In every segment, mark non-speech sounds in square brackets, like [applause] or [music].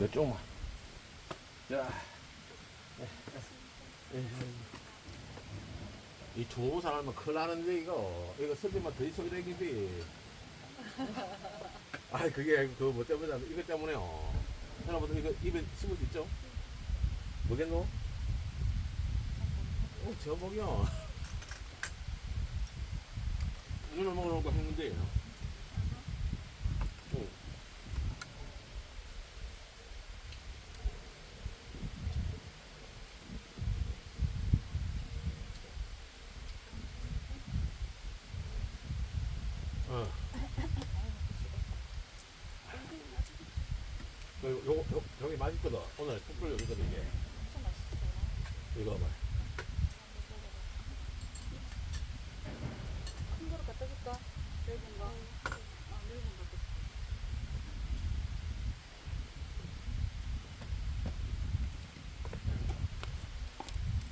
몇 조금만. 자. 이 중국 사람은 큰일 나는데, 이거. 이거 설비만 더 있어야 되겠지. 아, 그게 그뭐 때문에, 이거 때문에요. 하나부터 이거 입에 심을 수 있죠? 뭐겠노? 어, 저먹이요. 이걸 먹으려고 했는데. 그, 요거, 요, 저기 맛있거든. 오늘 특별 요리거든, 이게. 엄청 맛있어요. 이거 봐. 큰 거로 갖다 줄까? 넓은 거. 아, 넓은 거. 갖다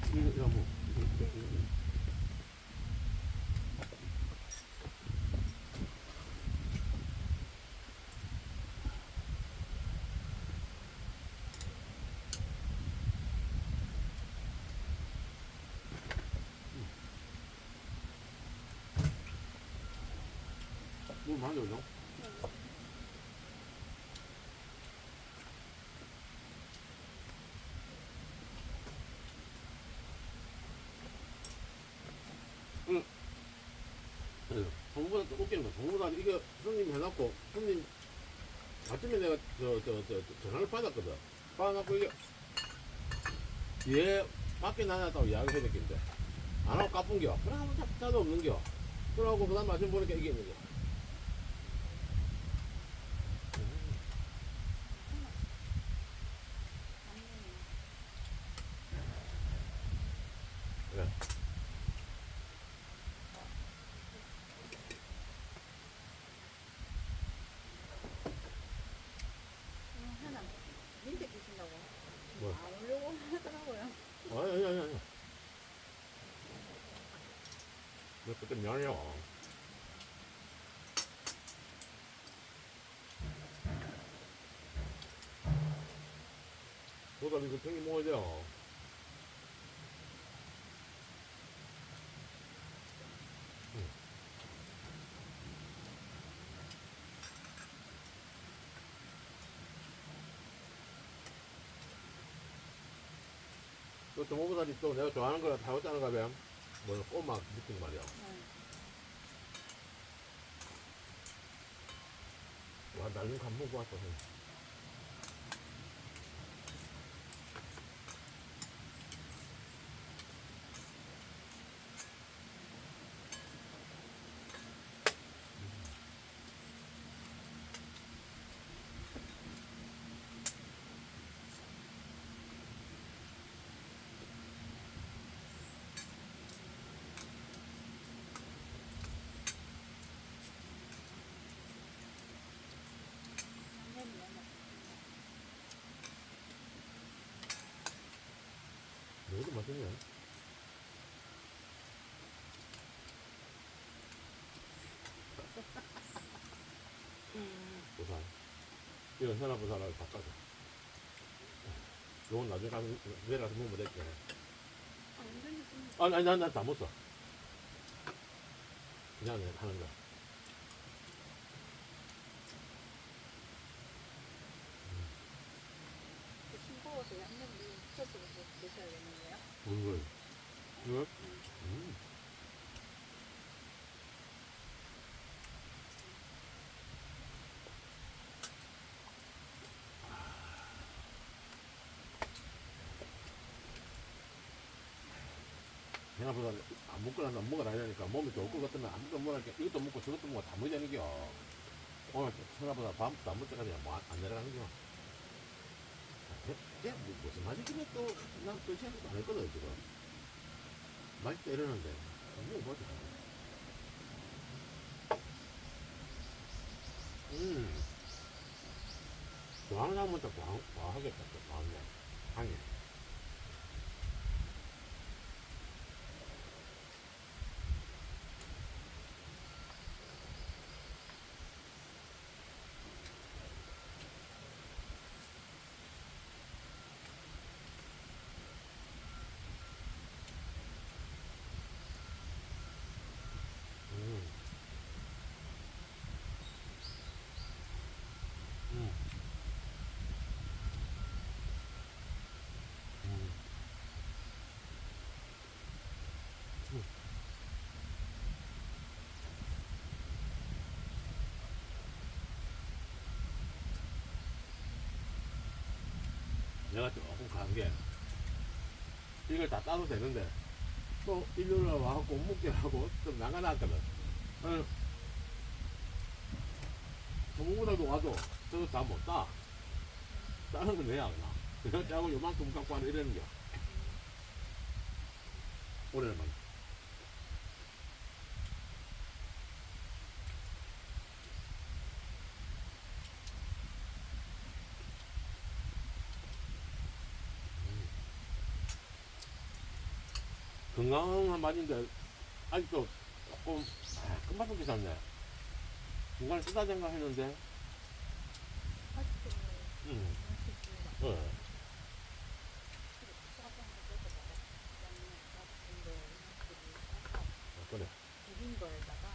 줄게. 이거, 이거 뭐. 이거, 이거, 이거. 물 많이 올려? 응. 정보보다 또 웃기는 거. 정보보다 이거 손님 해놨고, 손님 아침에 내가 저, 저, 저, 저 전화를 받았거든. 받아갖고 이게, 얘 밖에 나갔다고 이야기해야 되겠는데. 안 하고 까뿐겨. 그래, 아무 자도 없는겨. 그러고 그 다음 아침 보니까 이게 있는겨. 그래. 음, 하나. 민트 드신다고. 뭐? 안 오려고 하더라고요. 아니, 아니, 아니, 아니. 너 그때 미안해요. 보다 이거 탱이 먹어야 돼요. 응. 또 동호보다리 또 내가 좋아하는 거라 타고짜는 가면 뭐 꼬막 느낌 말이야. 응. 와 날린 간 먹고 왔어. 당 너도 맛있네. 부산. 이건 현아 부산하고 바꿔줘. 요건 나중에 가서 내일 가서 먹으면 될게. 아니, 아니, 난, 난다 못 써. 그냥 하는 거야. 그 싱거워서 양념이 묻혀서 드셔야 되는 거예요? 뭔 거야? 이거? 음. 생각보다 안 먹고 나서 먹어라 하니까 몸이 좋을 것 같으면 아무것도 먹으니까 이것도 먹고 저것도 먹고 다 되는겨. 오늘 생각보다 밥도 안 먹을 때까지 뭐안 내려가는겨. 이제 뭐 무슨 맛이길래 또, 난또 생각도 안 했거든, 지금. 맛있다 이러는데, 먹어보자. 음. 좋아하는 사람은 또 좋아, 좋아하겠다, 또 좋아하네. 향이. 내가 조금 간게 이걸 다 따도 되는데 또 일요일에 와갖고 못 먹게 하고 좀 나가놨거든. 어, 전문보다도 와도 저거 다 못 따. 따는 건 내야 그냥. 그래서 [laughs] 짜고 요만큼 갖고 와는 이러는 겨. 올해는 막. 건강한 맛인데 아직도 조금 아, 끝맛은 괜찮네. 중간에 쓰다den가 했는데, 아직도 음, 맛있습니다. 어, 그래. 비빈 거에다가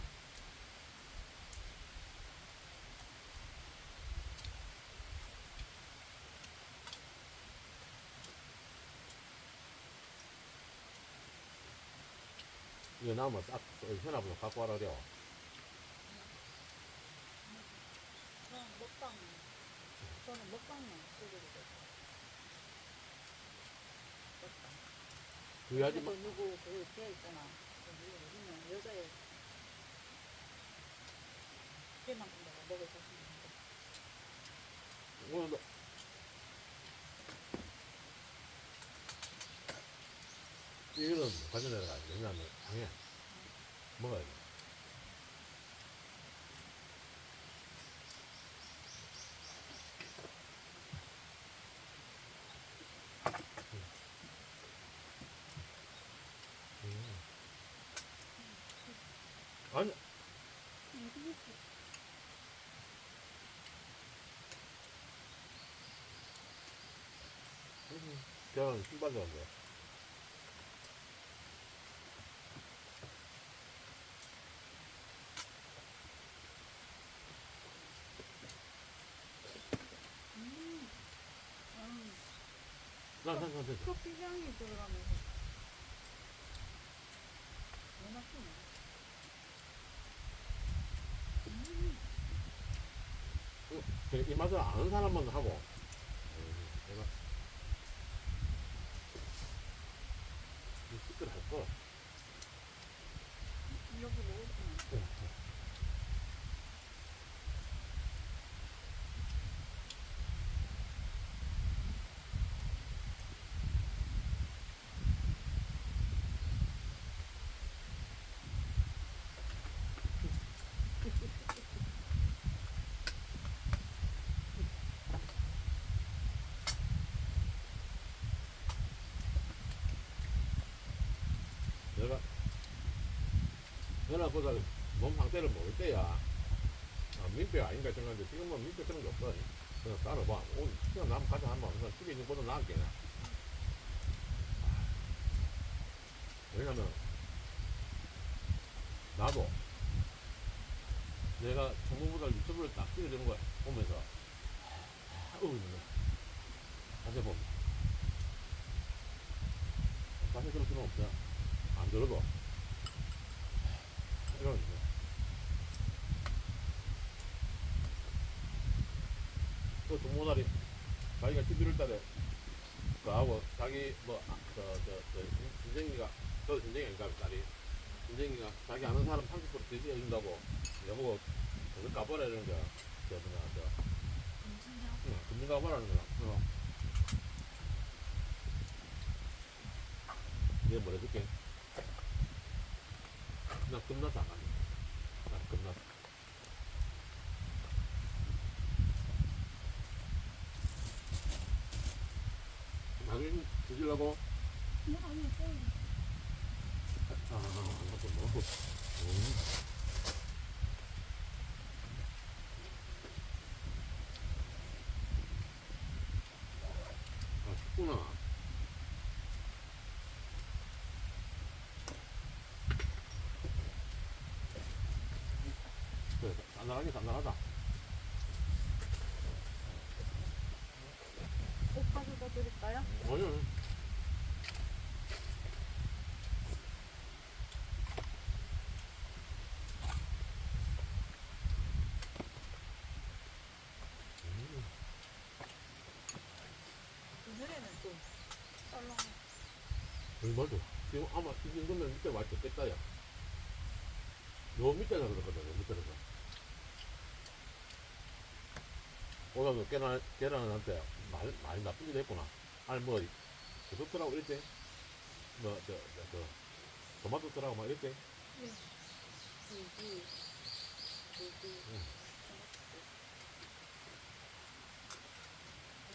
이거 나오면 싹 현아보다 갖고 와라 그래요. 그냥 먹방 저는 먹방만. 먹방. 그 하지 마. 그 누구 그 걔 있잖아. 그 누구 누구냐 여자애 걔만큼 내가 먹을 자신 있는데 오늘 이거는 가져내려가 왜냐면 당해 먹어야 돼. 음. 아니 저는 신발도 안 돼. 난, 난. 커피 향이 들어가면서 맛있네. 음. 그, 이 맛을 아는 사람만 하고. 음, 내가. 이 시끌 할 거. 여기 먹었구나. 내가, 전화보다 몸 상태를 모를 때야. 아, 민폐가 아닌가 생각하는데 지금은 민폐 그런 게 없어. 그냥 따라봐. 오늘 그냥 남 가자 하면 그냥 집에 있는 것보다 나을게. 왜냐면, 나도 내가 전문보다 유튜브를 딱 찍게 되는 거야. 보면서. 어우, 이거. 다시 보면. 다시 그럴 수는 없잖아. 안 들어도. 이런, 거. 또 동모다리, 자기가 11월 달에, 그 하고 자기, 뭐, 아, 저, 저 진정이가 딸이, 진정이가 자기 아는 사람 30% 대신해 준다고, 여보고, 거기 가보라 이러는 거야. 저, 뭐냐, 저, 응, 금융 가보라는 거야. 어. 내가 뭐 해줄게. 나 끝나서 안 간다. 나 끝나서. 나중에 드시려고? 뭐 아니, 좀 아, 나도 뭐. 음. 아, 춥구나. 그래, 단단하게 단단하다. 오빠 도 드릴까요? 아니, 두드려 맞아. 지금 아마 이 정도면 밑에 왔겠다 야 요 밑에가 그렇거든, 요 밑에가. 오늘 계란, 계란한테 많이, 많이 게 됐구나. 아니, 뭐, 버섯들하고 이랬대. 뭐, 저, 저, 저, 토마토들하고 막 이랬대. 고기, 고기. 응.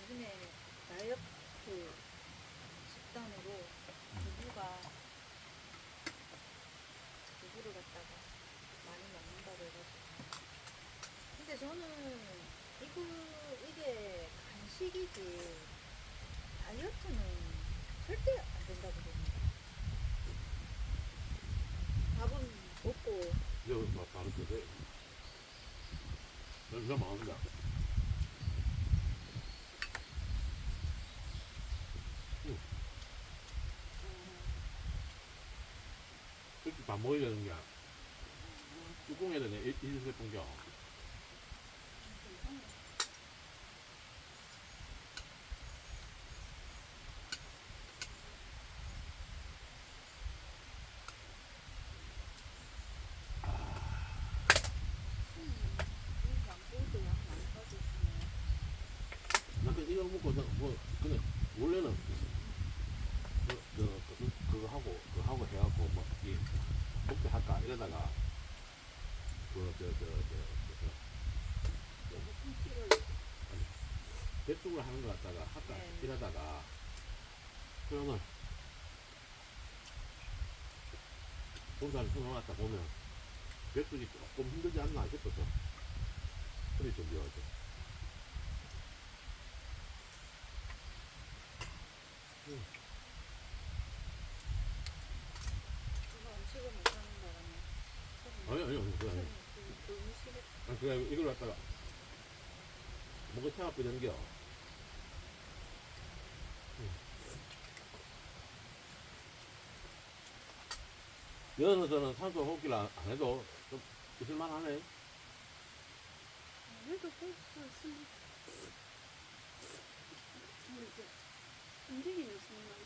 요즘에 다이어트 식단으로 두부가 두부를 갖다가 많이 먹는다고 해가지고. 근데 저는 이거 이게 간 식이지 다이어트는 절대 안 된다고 봅니다. 밥은 먹고 여기 막 다른 게 돼. 냄새 많은데. 이렇게 다 모여야 되는 게 뚜껑에다 내 일세 풍경. 먹고 나 뭐, 그냥 원래는 그, 그, 그, 그거 하고 그거 하고 해갖고 뭐이 먹게 할까 이러다가 그저저저 대충을 하는 것 같다가 할까 네. 이러다가 그러면 본사를 끊어놨다 보면 배쪽이 조금 힘들지 않나 싶어서 그래 좀 미워 음식을 못 하는 바람에 아니 아니 아니 그게 아니. 그 음식을 아, 그래 이걸 갖다가 뭔가 차갑게 된겨. 연어서는 산소 호흡기를 안, 안 해도 좀 있을만 하네. 그래도 볼수 있습니다. 뭐 이제 움직이는 순간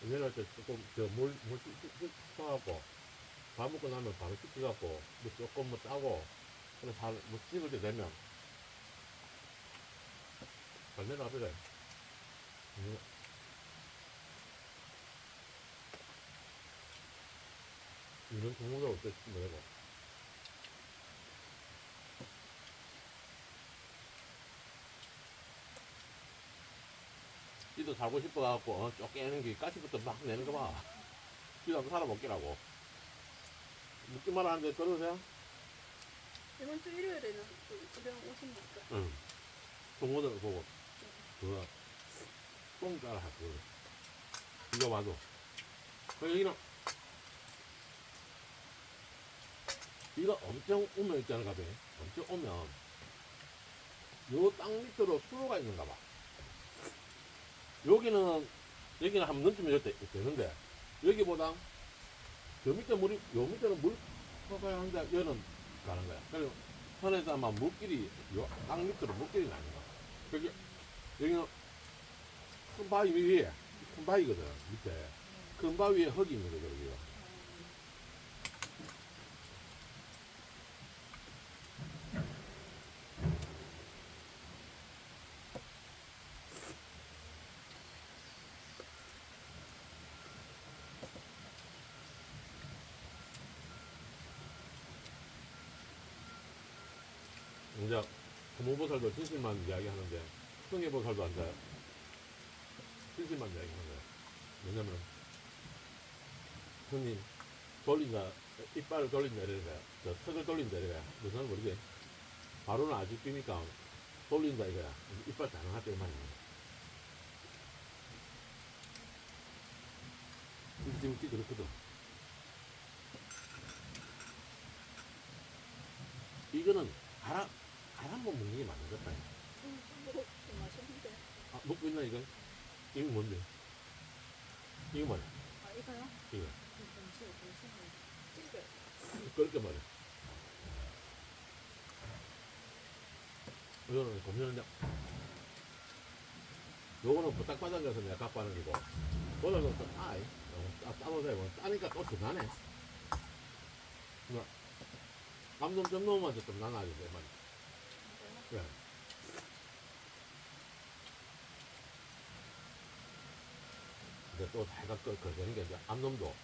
그 내려갈 때 조금 저물물 씻어갖고 밥 먹고 나면 바로 씻어갖고 뭐 조금 뭐 따고 그래 살뭐 씹을 때 되면 잘 내려와 버려. 음. 이런 동물을 어때 싶으면 지도 살고 싶어갖고 어, 쫓겨내는 게 가시부터 막 내는 거 봐. 지도 한번 살아먹기라고. 묻기만 하는데 들으세요? 이번 주 일요일에는 또 집에 오십니까? 응. 동물을 보고 그거 똥 따라 하고 이거 봐도 그 여기는 이거 엄청 오면 있잖아 가베 엄청 오면 요 땅 밑으로 수로가 있는가 봐 여기는 여기는 한 눈쯤 이럴 때 되는데 여기보다 저 밑에 물이 요 밑에는 물 퍼가야 하는데 여는 가는 거야. 그리고 산에서 아마 물길이 요땅 밑으로 물길이 나는 거야. 여기 여기는 큰 바위 위에 큰 바위거든 밑에. 큰 바위 위에 흙이 있는 거죠 여기가 이제 고모보살도 진실만 이야기하는데 성해보살도 앉아요. 진실만 이야기하는 거예요. 왜냐면 손님 돌린다 이빨을 돌린다 이래가 저 턱을 돌린다 이래가 무슨 모르게 바로는 아직 끼니까 돌린다 이거야 이빨 때만 근데 지금 끼 그렇거든. 이거는 갈아 한번 먹는 게 맞는 것 같아요 좀 맛있는데. 아, 먹고 있나 이거? 이거 뭔데? 이거 뭐야? 아 이거요? 이거 잠시 잠시만 찔겨. 그렇게 말해. 이거는 고민하는데 요거는 부탁받아서 내가 갖고 하는 거고. 그거는 또 따, 어, 따, 따도 되고. 따니까 또더 나네. 감좀 좀 넣으면 좀 나나지, 내 말이. 그 래. 근데 또 살짝 그, 그, 되는 게 이제 암놈도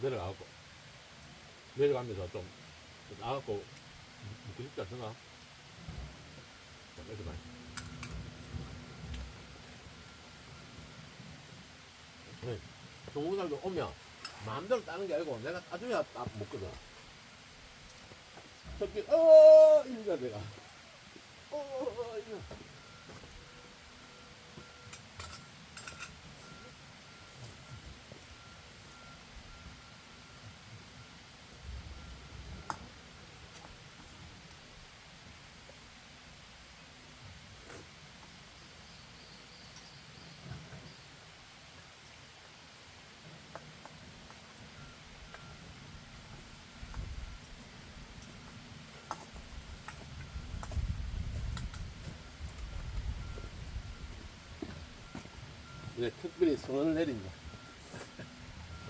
내려가고, 내려가면서 좀, 나가고, 묻고 싶지 않나? 그래서 말 네. 동호살도 오면 마음대로 따는 게 아니고 내가 따줘야 따 먹거든. 저기 어 이리가 내가 어 [laughs] 이제 특별히 성원을 내린다.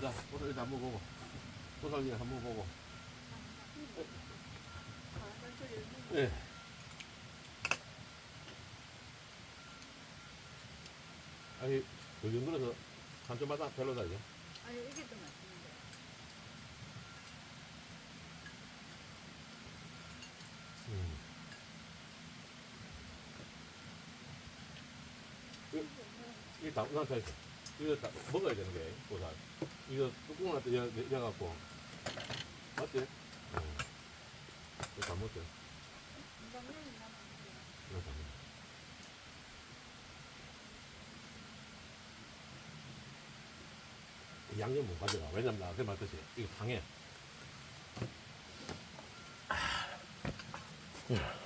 자, 보살이 한번 보고, 보살이 한번 보고. 예. 아니, 그 정도라서 한점마다 별로다죠. 아니 이게 더 맛있는데. 음. 다 우산타 있어. 이거 다 먹어야 되는 게, 보살. 이거 갖다 여, 여, 여갖고. 맞지? 응. 이거 다 남았는데. 이거 다. 이 양념 못 가져가. 왜냐면 나한테 말듯이 이거 강해. 아. [laughs]